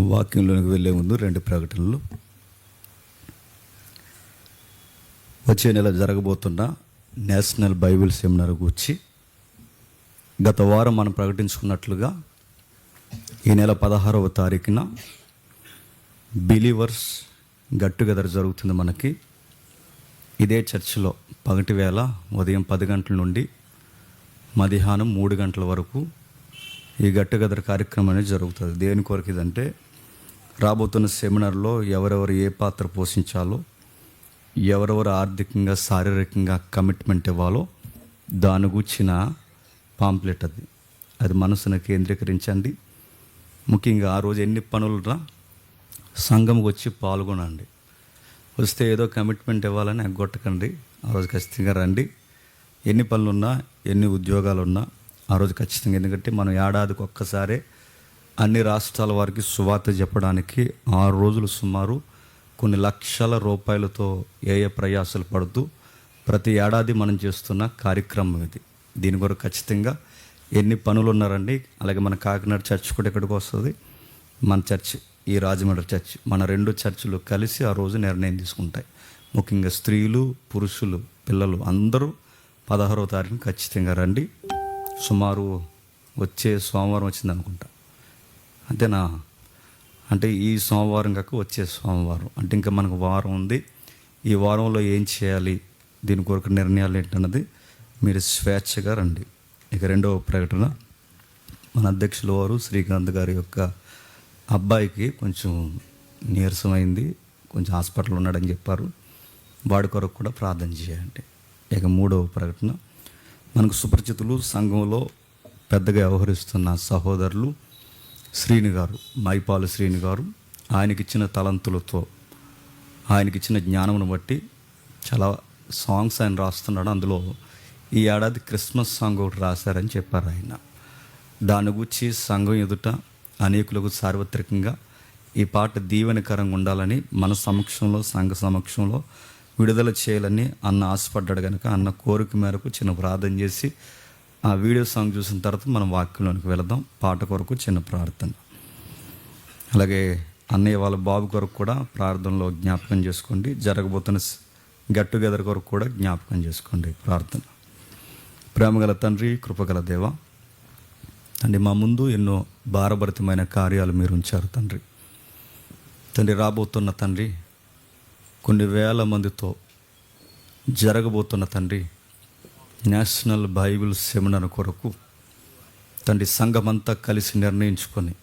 వాక్యంలోనికి వెళ్ళే ముందు రెండు ప్రకటనలు. వచ్చే నెల జరగబోతున్న నేషనల్ బైబిల్ సెమినార్ గురించి గత వారం మనం ప్రకటించుకున్నట్లుగా ఈ నెల పదహారవ తారీఖున బిలీవర్స్ గట్ టుగెదర్ జరుగుతుంది మనకి. ఇదే చర్చిలో పగటి వేళ ఉదయం పది గంటల నుండి మధ్యాహ్నం మూడు గంటల వరకు ఈ గట్టుగదర కార్యక్రమం అనేది జరుగుతుంది. దేని కొరకు ఇదంటే రాబోతున్న సెమినార్లో ఎవరెవరు ఏ పాత్ర పోషించాలో ఎవరెవరు ఆర్థికంగా శారీరకంగా కమిట్మెంట్ ఇవ్వాలో దాని గుచ్చిన పాంప్లెట్ అది. అది మనసును కేంద్రీకరించండి. ముఖ్యంగా ఆ రోజు ఎన్ని పనులురా సంఘంకి వచ్చి పాల్గొనండి. వస్తే ఏదో కమిట్మెంట్ ఇవ్వాలని ఎగ్గొట్టకండి. ఆ రోజు ఖచ్చితంగా రండి. ఎన్ని పనులున్నా ఎన్ని ఉద్యోగాలున్నా ఆ రోజు ఖచ్చితంగా. ఎందుకంటే మనం ఏడాదికి ఒక్కసారే అన్ని రాష్ట్రాల వారికి సువార్త చెప్పడానికి ఆరు రోజులు సుమారు కొన్ని లక్షల రూపాయలతో ఏ ఏ ప్రయాసాలు పడుతూ ప్రతి ఏడాది మనం చేస్తున్న కార్యక్రమం ఇది. దీని కొరకు ఖచ్చితంగా ఎన్ని పనులు ఉన్నారండి అలాగే మన కాకినాడ చర్చ్ కూడా ఎక్కడికి వస్తుంది మన చర్చ్ ఈ రాజమండ్రి చర్చ్ మన రెండు చర్చిలు కలిసి ఆ రోజు నిర్ణయం తీసుకుంటాయి. ముఖ్యంగా స్త్రీలు పురుషులు పిల్లలు అందరూ పదహారవ తారీఖున ఖచ్చితంగా రండి. సుమారు వచ్చే సోమవారం వచ్చింది అనుకుంటా అంతేనా? అంటే ఈ సోమవారం కాక వచ్చే సోమవారం. అంటే ఇంకా మనకు వారం ఉంది. ఈ వారంలో ఏం చేయాలి? దీని కొరకు నిర్ణయాలు ఏంటన్నది మీరు స్వేచ్ఛగా రండి. ఇక రెండవ ప్రకటన. మన అధ్యక్షుల వారు శ్రీకాంత్ గారి యొక్క అబ్బాయికి కొంచెం నీరసమైంది. కొంచెం హాస్పిటల్ ఉన్నాడని చెప్పారు. వాడి కొరకు కూడా ప్రార్థన చేయండి. ఇక మూడవ ప్రకటన. మనకు సుపరిచితులు సంఘంలో పెద్దగా వ్యవహరిస్తున్న సహోదరులు శ్రీని గారు మైపాలు శ్రీని గారు ఆయనకిచ్చిన తలంతులతో ఆయనకిచ్చిన జ్ఞానమును బట్టి చాలా సాంగ్స్ ఆయన రాస్తున్నాడు. అందులో ఈ ఏడాది క్రిస్మస్ సాంగ్ ఒకటి రాశారని చెప్పారు ఆయన. దాని గురించి సంఘం ఎదుట అనేకులకు సార్వత్రికంగా ఈ పాట దీవెనకరంగా ఉండాలని మన సమక్షంలో సంఘ సమక్షంలో విడుదల చేయాలని అన్న ఆశపడ్డాడు కనుక అన్న కోరిక మేరకు చిన్న ప్రార్థన చేసి ఆ వీడియో సాంగ్ చూసిన తర్వాత మనం వాక్యంలోనికి వెళదాం. పాట కొరకు చిన్న ప్రార్థన. అలాగే అన్నయ్య వాళ్ళ బాబు కొరకు కూడా ప్రార్థనలో జ్ఞాపకం చేసుకోండి. జరగబోతున్న గెట్ టుగెదర్ కొరకు కూడా జ్ఞాపకం చేసుకోండి. ప్రార్థన. ప్రేమగల తండ్రి కృపగల దేవ తండ్రి మా ముందు ఎన్నో భారభరితమైన కార్యాలు మీరు ఉంచారు తండ్రి. తండ్రి రాబోతున్న తండ్రి కొన్ని వేల మందితో జరగబోతున్న తండ్రి నేషనల్ బైబిల్ సెమినార్ కొరకు తండ్రి సంఘమంతా కలిసి నిర్ణయించుకొని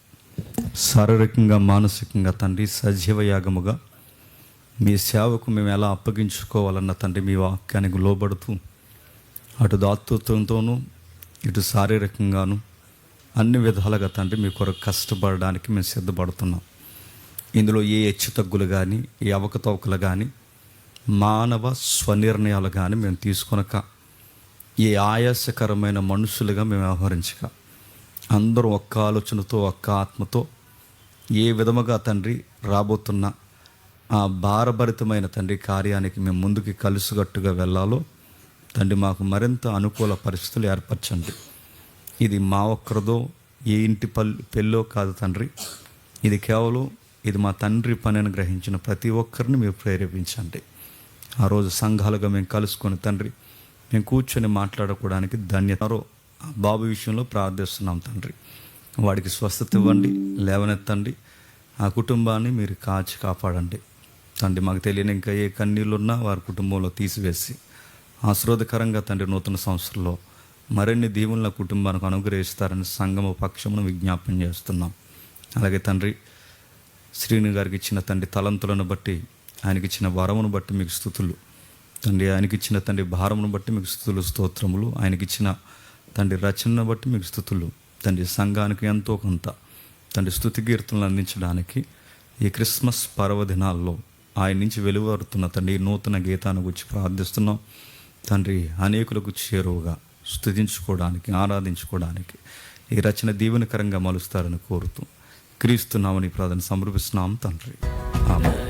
శారీరకంగా మానసికంగా తండ్రి సజీవ యాగముగా మీ సేవకు మేము ఎలా అప్పగించుకోవాలన్న తండ్రి మీ వాక్యానికి లోబడుతూ అటు దాతృత్వంతోనూ ఇటు శారీరకంగాను అన్ని విధాలుగా తండ్రి మీ కొరకు కష్టపడడానికి మేము సిద్ధపడుతున్నాం. ఇందులో ఏ హెచ్చు తగ్గులు కానీ ఏ అవకతవకలు కానీ మానవ స్వనిర్ణయాలు కానీ మేము తీసుకొనక ఏ ఆయాసకరమైన మనుషులుగా మేము వ్యవహరించక. అందరూ ఒక్క ఆలోచనతో ఒక్క ఆత్మతో ఏ విధముగా తండ్రి రాబోతున్న ఆ భారభరితమైన తండ్రి కార్యానికి మేము ముందుకి కలుసుగట్టుగా వెళ్ళాలో తండ్రి మాకు మరింత అనుకూల పరిస్థితులు ఏర్పరచండి. ఇది మా ఒక్కరిదో ఏ ఇంటి పల్లె పెళ్ళో కాదు తండ్రి. ఇది కేవలం ఇది మా తండ్రి పని అని గ్రహించిన ప్రతి ఒక్కరిని మీరు ప్రేరేపించండి. ఆ రోజు సంఘాలుగా మేము కలుసుకొని తండ్రి మేము కూర్చొని మాట్లాడుకోవడానికి ధన్యత బాబు విషయంలో ప్రార్థిస్తున్నాం తండ్రి. వాడికి స్వస్థత ఇవ్వండి లేవనెత్తండి. ఆ కుటుంబాన్ని మీరు కాచి కాపాడండి. తండ్రి మాకు తెలియని ఇంకా ఏ కన్నీళ్ళు ఉన్నా వారి కుటుంబంలో తీసివేసి ఆశ్రోదకరంగా తండ్రి నూతన సంవత్సరంలో మరిన్ని దీవుల కుటుంబానికి అనుగ్రహిస్తారని సంగమ పక్షమును విజ్ఞాపన చేస్తున్నాం. అలాగే తండ్రి శ్రీని గారికి ఇచ్చిన తండ్రి తలంతులను బట్టి ఆయనకి ఇచ్చిన వరమును బట్టి మీకు స్థుతులు. తండ్రి ఆయనకి ఇచ్చిన తండ్రి భారమును బట్టి మీకు స్థుతులు స్తోత్రములు. ఆయనకి ఇచ్చిన తండ్రి రచనను బట్టి మీకు స్థుతులు. తండ్రి సంఘానికి ఎంతో కొంత. తండ్రి స్థుతి కీర్తనలు అందించడానికి ఈ క్రిస్మస్ పర్వదినాల్లో ఆయన నుంచి వెలువరుతున్న తండ్రి నూతన గీతాన్ని గురించి ప్రార్థిస్తున్నాం. తండ్రి అనేకులకు చేరువుగా స్థుతించుకోవడానికి ఆరాధించుకోవడానికి ఈ రచన దీవెనకరంగా మలుస్తారని కోరుతూ క్రీస్తున్నామని ప్రార్థన సమర్పిస్తున్నాం తండ్రి. ఆమె